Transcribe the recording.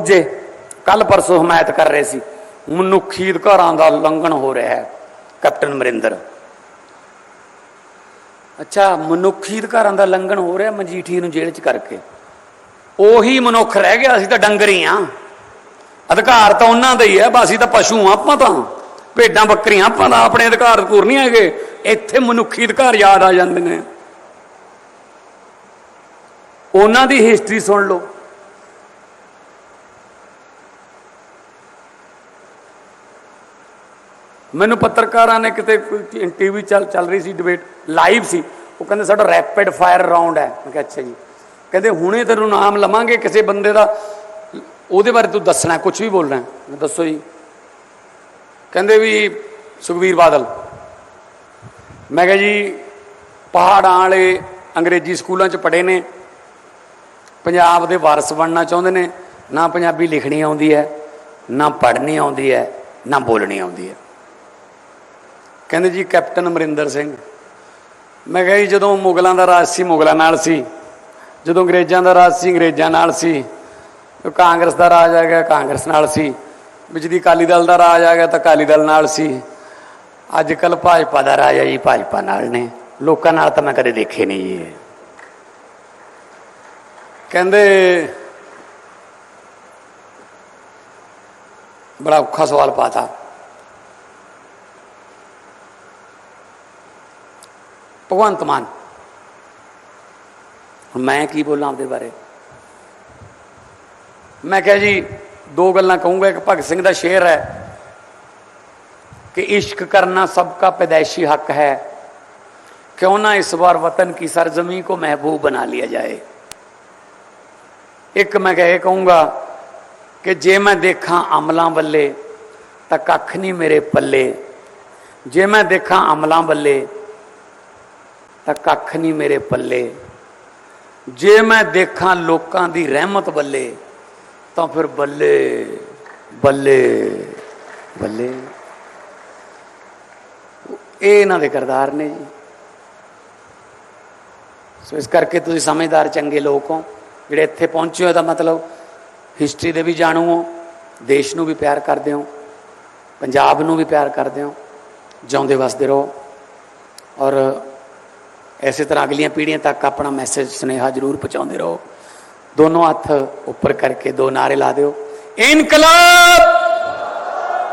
ਦੂਜੇ। ਕੱਲ ਪਰਸੋਂ ਹਮਾਇਤ ਕਰ ਰਹੇ ਸੀ। ਮਨੁੱਖੀ ਅਧਿਕਾਰਾਂ ਦਾ ਉਲੰਘਣ ਹੋ ਰਿਹਾ ਹੈ, ਕੈਪਟਨ ਅਮਰਿੰਦਰ। ਅੱਛਾ ਮਨੁੱਖੀ ਅਧਿਕਾਰਾਂ ਦਾ ਉਲੰਘਣ ਹੋ ਰਿਹਾ ਮਜੀਠੀ ਨੂੰ ਜੇਲ੍ਹ 'ਚ ਕਰਕੇ। ਉਹੀ ਮਨੁੱਖ ਰਹਿ ਗਿਆ, ਅਸੀਂ ਤਾਂ ਡੰਗਰੀ ਆ। ਅਧਿਕਾਰ ਤਾਂ ਉਹਨਾਂ ਦਾ ਹੀ ਹੈ, ਬਸ ਅਸੀਂ ਤਾਂ ਪਸ਼ੂ ਆ, ਆਪਾਂ ਤਾਂ। ਭੇਡਾਂ, ਬੱਕਰੀਆਂ, ਆਪਾਂ ਦਾ ਆਪਣੇ ਅਧਿਕਾਰ ਪੂਰ ਨਹੀਂ ਹੈਗੇ। ਇੱਥੇ ਮਨੁੱਖੀ ਅਧਿਕਾਰ ਯਾਦ ਆ ਜਾਂਦੇ ਨੇ। ਉਹਨਾਂ ਦੀ ਹਿਸਟਰੀ ਸੁਣ ਲਓ। ਮੈਨੂੰ ਪੱਤਰਕਾਰਾਂ ਨੇ ਕਿਤੇ ਟੀਵੀ ਚੱਲ ਚੱਲ ਰਹੀ ਸੀ ਡਿਬੇਟ ਲਾਈਵ ਸੀ। ਉਹ ਕਹਿੰਦੇ ਸਾਡਾ ਰੈਪਿਡ ਫਾਇਰ ਰਾਉਂਡ ਹੈ। ਮੈਂ ਕਿਹਾ, ਅੱਛਾ ਜੀ। ਕਹਿੰਦੇ ਹੁਣੇ ਤੈਨੂੰ ਨਾਮ ਲਵਾਂਗੇ ਕਿਸੇ ਬੰਦੇ ਦਾ। ਉਹਦੇ ਬਾਰੇ ਤੂੰ ਦੱਸਣਾ ਕੁਝ ਵੀ ਬੋਲਣਾ। ਦੱਸੋ ਜੀ। ਕਹਿੰਦੇ ਵੀ ਸੁਖਵੀਰ ਬਾਦਲ। ਮੈਂ ਕਿਹਾ ਜੀ, ਪਹਾੜਾਂ ਵਾਲੇ ਅੰਗਰੇਜ਼ੀ ਸਕੂਲਾਂ 'ਚ ਪੜ੍ਹੇ ਨੇ। ਪੰਜਾਬ ਦੇ ਵਾਰਸ ਬਣਨਾ ਚਾਹੁੰਦੇ ਨੇ। ਨਾ ਪੰਜਾਬੀ ਲਿਖਣੀ ਆਉਂਦੀ ਹੈ, ਨਾ ਪੜ੍ਹਨੀ ਆਉਂਦੀ ਹੈ, ਨਾ ਬੋਲਣੀ ਆਉਂਦੀ ਹੈ। ਕਹਿੰਦੇ ਜੀ, ਕੈਪਟਨ ਅਮਰਿੰਦਰ ਸਿੰਘ। ਮੈਂ ਕਿਹਾ ਜੀ, ਜਦੋਂ ਮੁਗਲਾਂ ਦਾ ਰਾਜ ਸੀ, ਮੁਗਲਾਂ ਨਾਲ ਸੀ। ਜਦੋਂ ਅੰਗਰੇਜ਼ਾਂ ਦਾ ਰਾਜ ਸੀ, ਅੰਗਰੇਜ਼ਾਂ ਨਾਲ ਸੀ। ਕਾਂਗਰਸ ਦਾ ਰਾਜ ਆ ਗਿਆ, ਕਾਂਗਰਸ ਨਾਲ ਸੀ। ਵਿੱਚ ਦੀ ਅਕਾਲੀ ਦਲ ਦਾ ਰਾਜ ਆ ਗਿਆ, ਤਾਂ ਅਕਾਲੀ ਦਲ ਨਾਲ ਸੀ। ਅੱਜ ਕੱਲ ਭਾਜਪਾ ਦਾ ਰਾਜ ਹੈ ਜੀ, ਭਾਜਪਾ ਨਾਲ ਨੇ। ਲੋਕਾਂ ਨਾਲ ਤਾਂ ਮੈਂ ਕਦੇ ਦੇਖੇ ਨਹੀਂ ਜੀ। ਕਹਿੰਦੇ, ਬੜਾ ਔਖਾ ਸਵਾਲ ਪਾਤਾ। ਭਗਵੰਤ ਮਾਨ ਹੁਣ ਮੈਂ ਕੀ ਬੋਲਾਂ ਆਪਦੇ ਬਾਰੇ ਮੈਂ ਕਿਹਾ ਜੀ ਦੋ ਗੱਲਾਂ ਕਹੂੰਗਾ ਇੱਕ ਭਗਤ ਸਿੰਘ ਦਾ ਸ਼ੇਰ ਹੈ कि इश्क करना सबका पैदाइशी हक है क्यों ना इस बार वतन की सरजमी को महबूब बना लिया जाए ਇੱਕ ਮੈਂ ਕਹੇ ਕਹੂੰਗਾ ਕਿ ਜੇ ਮੈਂ ਦੇਖਾਂ ਅਮਲਾਂ ਵੱਲੇ ਤਾਂ ਕੱਖ ਨਹੀਂ ਮੇਰੇ ਪੱਲੇ ਜੇ ਮੈਂ ਦੇਖਾਂ ਅਮਲਾਂ ਵੱਲੇ ਤਾਂ ਕੱਖ ਨਹੀਂ ਮੇਰੇ ਪੱਲੇ। ਜੇ ਮੈਂ ਦੇਖਾਂ ਲੋਕਾਂ ਦੀ ਰਹਿਮਤ ਬੱਲੇ, ਤਾਂ ਫਿਰ ਬੱਲੇ ਬੱਲੇ ਬੱਲੇ। ਇਹ ਇਹਨਾਂ ਦੇ ਕਰਦਾਰ ਨੇ ਜੀ। ਸੋ ਇਸ ਕਰਕੇ ਤੁਸੀਂ ਸਮਝਦਾਰ ਚੰਗੇ ਲੋਕ ਹੋ। ਜਿਹੜੇ ਇੱਥੇ ਪਹੁੰਚੇ ਹੋ, ਤਾਂ ਮਤਲਬ ਹਿਸਟਰੀ ਦੇ ਵੀ ਜਾਣੂ ਹੋ, ਦੇਸ਼ ਨੂੰ ਵੀ ਪਿਆਰ ਕਰਦੇ ਹੋ, ਪੰਜਾਬ ਨੂੰ ਵੀ ਪਿਆਰ ਕਰਦੇ ਹੋ, ਜਿਉਂਦੇ ਵਸਦੇ ਰਹੋ। ਔਰ ਐਸੇ ਤਰ੍ਹਾਂ ਅਗਲੀਆਂ ਪੀੜ੍ਹੀਆਂ ਤੱਕ ਆਪਣਾ ਮੈਸੇਜ ਸੁਨੇਹਾ ਜ਼ਰੂਰ ਪਹੁੰਚਾਉਂਦੇ ਰਹੋ। ਦੋਨੋਂ ਹੱਥ ਉੱਪਰ ਕਰਕੇ ਦੋ ਨਾਰੇ ਲਾ ਦਿਓ। ਇਨਕਲਾਬ!